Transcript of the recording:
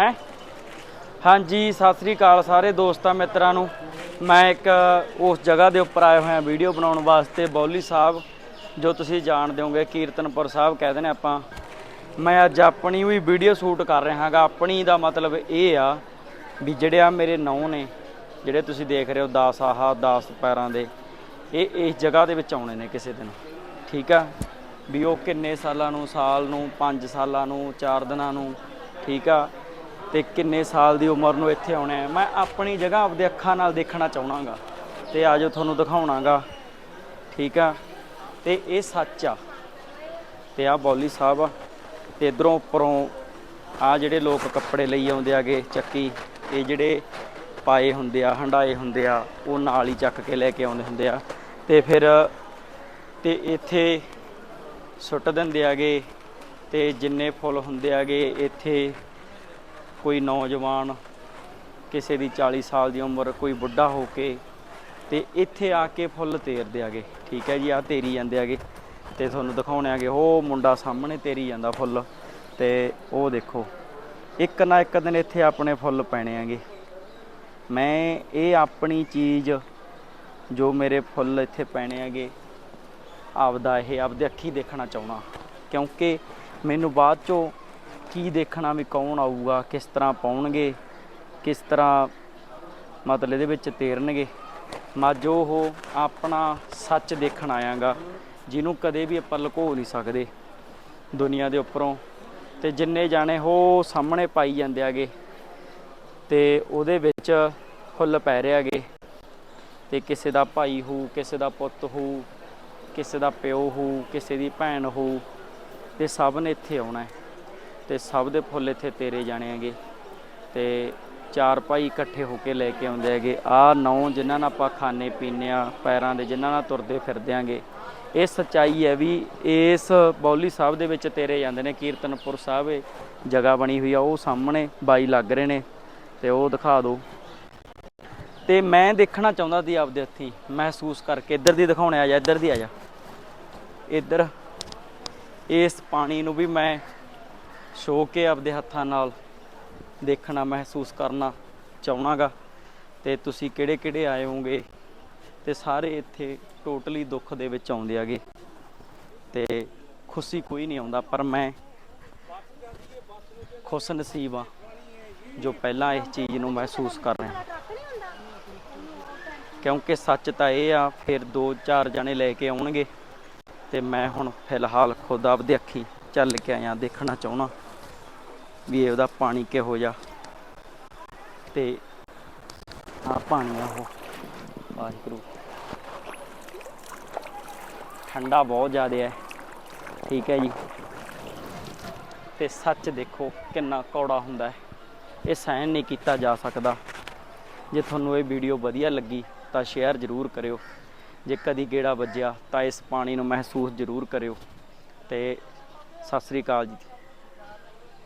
ਹੈ? ਹਾਂਜੀ, ਸਤਿ ਸ੍ਰੀ ਅਕਾਲ ਸਾਰੇ ਦੋਸਤਾਂ, ਮਿੱਤਰਾਂ ਨੂੰ। ਮੈਂ ਇੱਕ ਉਸ ਜਗ੍ਹਾ ਦੇ ਉੱਪਰ ਆਇਆ ਹੋਇਆ ਵੀਡੀਓ ਬਣਾਉਣ ਵਾਸਤੇ, ਬੌਲੀ ਸਾਹਿਬ, ਜੋ ਤੁਸੀਂ ਜਾਣਦੇ ਹੋਗੇ ਕੀਰਤਨਪੁਰ ਸਾਹਿਬ ਕਹਿੰਦੇ ਨੇ ਆਪਾਂ। ਮੈਂ ਅੱਜ ਆਪਣੀ ਵੀ ਵੀਡੀਓ ਸ਼ੂਟ ਕਰ ਰਿਹਾ ਹਾਂਗਾ। ਆਪਣੀ ਦਾ ਮਤਲਬ ਇਹ ਆ ਵੀ ਜਿਹੜੇ ਆ ਮੇਰੇ ਨੌ ਨੇ, ਜਿਹੜੇ ਤੁਸੀਂ ਦੇਖ ਰਹੇ ਹੋ 10 ਆਹ 10 ਪੈਰਾਂ ਦੇ, ਇਹ ਇਸ ਜਗ੍ਹਾ ਦੇ ਵਿੱਚ ਆਉਣੇ ਨੇ ਕਿਸੇ ਦਿਨ। ਠੀਕ ਆ? ਵੀ ਉਹ ਕਿੰਨੇ ਸਾਲਾਂ ਨੂੰ, ਸਾਲ ਨੂੰ 5 ਸਾਲਾਂ ਨੂੰ 4 ਦਿਨਾਂ ਨੂੰ, ਠੀਕ ਆ? ਤੇ ਕਿੰਨੇ ਸਾਲ ਦੀ ਉਮਰ ਨੂੰ ਇੱਥੇ ਆਉਣਾ ਹੈ। ਮੈਂ ਆਪਣੀ ਜਗ੍ਹਾ ਆਪਦੇ ਅੱਖਾਂ ਨਾਲ ਦੇਖਣਾ ਚਾਹਣਾਗਾ ਤੇ ਆਜੋ ਤੁਹਾਨੂੰ ਦਿਖਾਉਣਾਗਾ। ਠੀਕ ਆ? ਤੇ ਇਹ ਸੱਚ ਆ। ਤੇ ਆ ਬੌਲੀ ਸਾਹਿਬ ਆ। ਤੇ ਇਧਰੋਂ ਉੱਪਰੋਂ ਆ ਜਿਹੜੇ ਲੋਕ ਕੱਪੜੇ ਲਈ ਆਉਂਦੇ ਆਗੇ ਚੱਕੀ, ਇਹ ਜਿਹੜੇ ਪਾਏ ਹੁੰਦੇ ਆ ਹੰਡਾਏ ਹੁੰਦੇ ਆ, ਉਹ ਨਾਲ ਹੀ ਚੱਕ ਕੇ ਲੈ ਕੇ ਆਉਂਦੇ ਹੁੰਦੇ ਆ। ਤੇ ਫਿਰ, ਤੇ ਇੱਥੇ ਸੁੱਟ ਦਿੰਦੇ ਆਗੇ ਤੇ ਜਿੰਨੇ ਫੁੱਲ ਹੁੰਦੇ ਆਗੇ, ਇੱਥੇ ਕੋਈ ਨੌਜਵਾਨ ਕਿਸੇ ਦੀ 40 ਸਾਲ ਦੀ ਉਮਰ, ਕੋਈ ਬੁੱਢਾ ਹੋ ਕੇ ਤੇ ਇੱਥੇ ਆ ਕੇ ਫੁੱਲ ਤੇਰਦੇ ਆਗੇ। ਠੀਕ ਹੈ ਜੀ ਆ ਤੇਰੀ ਜਾਂਦੇ ਆਗੇ ਤੇ ਤੁਹਾਨੂੰ ਦਿਖਾਉਣੇ ਆਗੇ, ਉਹ ਮੁੰਡਾ ਸਾਹਮਣੇ ਤੇਰੀ ਜਾਂਦਾ ਫੁੱਲ ਤੇ ਉਹ ਦੇਖੋ, ਇੱਕ ਨਾ ਇੱਕ ਦਿਨ ਇੱਥੇ ਆਪਣੇ ਫੁੱਲ ਪੈਣੇ ਆਗੇ। ਮੈਂ ਇਹ ਆਪਣੀ ਚੀਜ਼ ਜੋ ਮੇਰੇ ਫੁੱਲ ਇੱਥੇ ਪੈਣੇ ਆਗੇ, ਆਪਦਾ ਇਹ ਆਪਦੇ ਅੱਖੀ ਦੇਖਣਾ ਚਾਹਣਾ ਕਿਉਂਕਿ ਮੈਨੂੰ ਬਾਅਦ ਚੋਂ ਕੀ ਦੇਖਣਾ ਵੀ ਕੌਣ ਆਊਗਾ, ਕਿਸ ਤਰ੍ਹਾਂ ਪਾਉਣਗੇ, ਕਿਸ ਤਰ੍ਹਾਂ ਮਤਲਬ ਇਹਦੇ ਵਿੱਚ ਤੇਰਨਗੇ। ਮੱਝ ਉਹ ਆਪਣਾ ਸੱਚ ਦੇਖਣ ਆਇਆਗਾ, ਜਿਹਨੂੰ ਕਦੇ ਵੀ ਆਪਾਂ ਲੁਕੋ ਨਹੀਂ ਸਕਦੇ ਦੁਨੀਆ ਦੇ ਉੱਪਰੋਂ। ਤੇ ਜਿੰਨੇ ਜਾਣੇ ਉਹ ਸਾਹਮਣੇ ਪਾਈ ਜਾਂਦੇ ਆਗੇ, ਤੇ ਉਹਦੇ ਵਿੱਚ ਫੁੱਲ ਪੈ ਰਹੇ ਆਗੇ। ਤੇ ਕਿਸੇ ਦਾ ਭਾਈ ਹੋ ਕਿਸੇ ਦਾ ਪੁੱਤ ਹੋ ਕਿਸੇ ਦਾ ਪਿਓ ਹੋ ਕਿਸੇ ਦੀ ਭੈਣ ਹੋ ਤੇ ਸਭ ਨੇ ਇੱਥੇ ਆਉਣਾ ਹੈ। ਤੇ ਸਭ ਦੇ ਫੁੱਲ ਇੱਥੇ ਤੇਰੇ ਜਾਣੇ ਹੈਗੇ। ਤੇ ਚਾਰ ਭਾਈ ਇਕੱਠੇ ਹੋ ਕੇ ਲੈ ਕੇ ਆਉਂਦੇ ਹੈਗੇ। ਆ ਨੌ ਜਿਨ੍ਹਾਂ ਨਾਲ ਆਪਾਂ ਖਾਣੇ ਪੀਣੇ ਆ ਪੈਰਾਂ ਦੇ ਜਿਨ੍ਹਾਂ ਨਾਲ ਤੁਰਦੇ ਫਿਰਦੇ ਆਂਗੇ ਇਹ ਸਚਾਈ ਹੈ ਵੀ ਇਸ ਬੌਲੀ ਸਾਹਿਬ ਦੇ ਵਿੱਚ ਤੇਰੇ ਜਾਂਦੇ ਨੇ, ਕੀਰਤਨਪੁਰ ਸਾਹਿਬ ਜਗ੍ਹਾ ਬਣੀ ਹੋਈ ਆ, ਉਹ ਸਾਹਮਣੇ ਬਾਈ ਲੱਗ ਰਹੇ ਨੇ, ਤੇ ਉਹ ਦਿਖਾ ਦਿਓ। ਤੇ ਮੈਂ ਦੇਖਣਾ ਚਾਹੁੰਦਾ ਸੀ ਆਪਦੇ ਹੱਥੀਂ, ਮਹਿਸੂਸ ਕਰਕੇ। ਇੱਧਰ ਦੀ ਦਿਖਾਉਣੇ ਆ ਜਾ, ਇੱਧਰ ਦੀ ਆ ਜਾ। ਇੱਧਰ, ਇਸ ਪਾਣੀ ਨੂੰ ਵੀ ਮੈਂ ਛੋ ਕੇ ਆਪਦੇ ਹੱਥਾਂ ਨਾਲ ਦੇਖਣਾ, ਮਹਿਸੂਸ ਕਰਨਾ ਚਾਹਣਾਗਾ। ਤੇ ਤੁਸੀਂ ਕਿਹੜੇ ਕਿਹੜੇ ਆਏ ਹੋਗੇ ਤੇ ਸਾਰੇ ਇੱਥੇ ਟੋਟਲੀ ਦੁੱਖ ਦੇ ਵਿੱਚ ਆਉਂਦੇ ਆਗੇ। ਤੇ ਖੁਸ਼ੀ ਕੋਈ ਨਹੀਂ ਆਉਂਦਾ, ਪਰ ਮੈਂ ਖੁਸ਼ ਨਸੀਬ ਆ ਜੋ ਪਹਿਲਾਂ ਇਸ ਚੀਜ਼ ਨੂੰ ਮਹਿਸੂਸ ਕਰ ਰਿਹਾ। ਕਿਉਂਕਿ ਸੱਚ ਤਾਂ ਇਹ ਆ, ਫਿਰ ਦੋ ਚਾਰ ਜਣੇ ਲੈ ਕੇ ਆਉਣਗੇ। ਤੇ ਮੈਂ ਹੁਣ ਫਿਲਹਾਲ ਖੁਦ ਆਪਦੇ ਅੱਖੀ ਚੱਲ ਕੇ ਆਇਆ ਦੇਖਣਾ ਚਾਹਣਾ ਵੀ ਇਹ ਉਹਦਾ ਪਾਣੀ ਕਿਹੋ ਜਿਹਾ। ਤੇ ਆ ਪਾਣੀ ਆ ਉਹ। ਵਾਹਿਗੁਰੂ। ਠੰਡਾ ਬਹੁਤ ਜ਼ਿਆਦਾ ਹੈ। ਠੀਕ ਹੈ ਜੀ। ਤੇ ਸੱਚ ਦੇਖੋ ਕਿੰਨਾ ਕੌੜਾ ਹੁੰਦਾ ਹੈ। ਇਹ ਸਹਿਣ ਨਹੀਂ ਕੀਤਾ ਜਾ ਸਕਦਾ। ਜੇ ਤੁਹਾਨੂੰ ਇਹ ਵੀਡੀਓ ਵਧੀਆ ਲੱਗੀ ਤਾਂ ਸ਼ੇਅਰ ਜ਼ਰੂਰ ਕਰਿਓ। ਜੇ ਕਦੀ ਗੇੜਾ ਵੱਜਿਆ ਤਾਂ ਇਸ ਪਾਣੀ ਨੂੰ ਮਹਿਸੂਸ ਜ਼ਰੂਰ ਕਰਿਓ। ਤੇ ਸਤਿ ਸ੍ਰੀ ਅਕਾਲ ਜੀ।